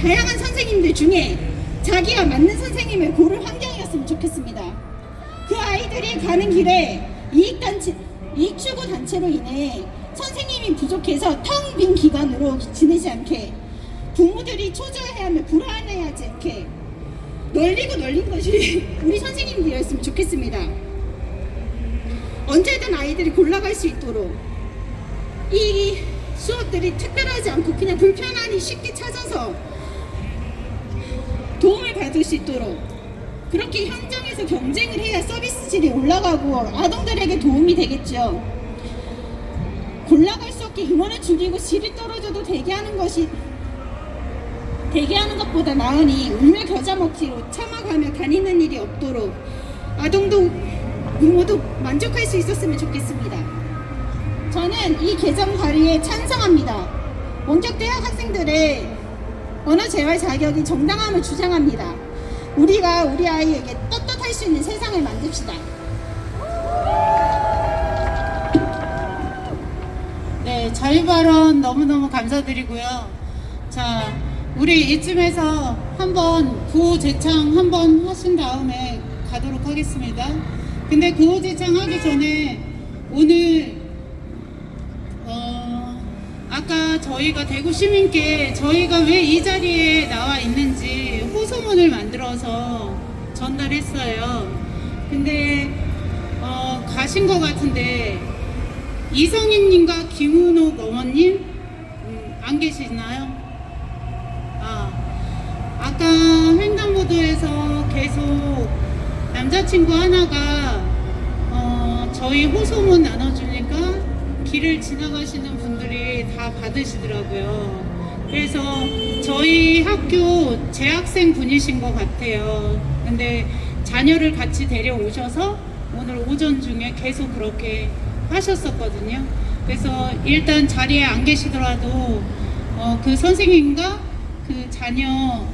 다양한 선생님들 중에 자기와 맞는 선생님을 고를 환경이었으면 좋겠습니다. 그 아이들이 가는 길에 이익단체, 이익추구 단체로 인해 선생님이 부족해서 텅 빈 기간으로 지내지 않게 부모들이 초조해하며 불안해하지 않게 널리고 널린 것이 우리 선생님들이었으면 좋겠습니다. 언제든 아이들이 골라갈 수 있도록 이 수업들이 특별하지 않고 그냥 불편하니 쉽게 찾아서 받을 수 있도록 그렇게 현장에서 경쟁을 해야 서비스 질이 올라가고 아동들에게 도움이 되겠죠. 골라갈 수 없게 인원을 줄이고 질이 떨어져도 대기하는 것이 대기하는 것보다 나으니 울며 겨자 먹기로 참아가며 다니는 일이 없도록 아동도 부모도 만족할 수 있었으면 좋겠습니다. 저는 이 개정 발의에 찬성합니다. 원격 대학 학생들의 언어 재활 자격이 정당함을 주장합니다. 우리가 우리 아이에게 떳떳할 수 있는 세상을 만듭시다. 네, 자유 발언 너무너무 감사드리고요. 자, 우리 이쯤에서 한번 구호 제창 한번 하신 다음에 가도록 하겠습니다. 근데 구호 제창 하기 전에 오늘 어, 아까 저희가 대구 시민께 저희가 왜 이 자리에 나와 있는지 호소문을 만들어서 전달했어요. 근데 어, 가신 것 같은데 이성임님과 김은옥 어머님 음, 안 계시나요? 아, 아까 횡단보도에서 계속 남자친구 하나가 어, 저희 호소문 나눠주니까 길을 지나가시는 분들이 다 받으시더라고요. 그래서 저희 학교 재학생 분이신 것 같아요. 근데 자녀를 같이 데려오셔서 오늘 오전 중에 계속 그렇게 하셨었거든요. 그래서 일단 자리에 안 계시더라도 어, 그 선생님과 그 자녀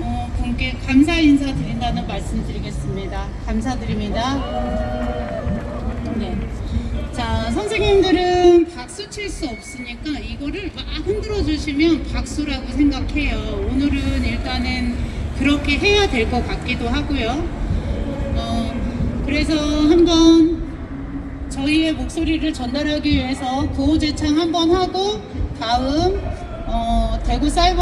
어, 분께 감사 인사 드린다는 말씀 드리겠습니다. 감사드립니다. 선생님들은 박수 칠 수 없으니까 이거를 막 흔들어 주시면 박수라고 생각해요. 오늘은 일단은 그렇게 해야 될 것 같기도 하고요. 어, 그래서 한번 저희의 목소리를 전달하기 위해서 구호제창 한번 하고 다음 어, 대구 사이버